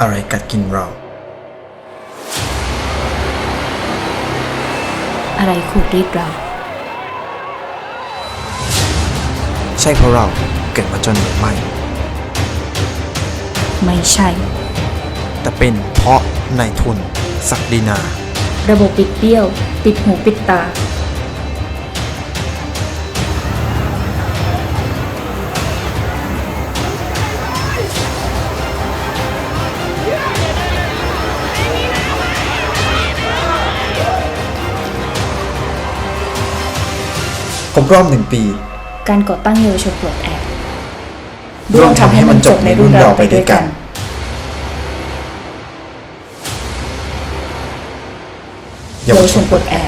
อะไรกัดกินเรา อะไรขูดรีดเรา ใช่เพราะเราเกิดมาจนหรือไม่ ไม่ใช่ แต่เป็นเพราะนายทุน ศักดินา ระบบปิดเบี้ยว ปิดหูปิดตา ผมรอบหนึ่งปี การก่อตั้งเยาวชนปลดแอกร่วมทำให้มันจบในรุ่นเราไปด้วยกัน เยาวชนปลดแอก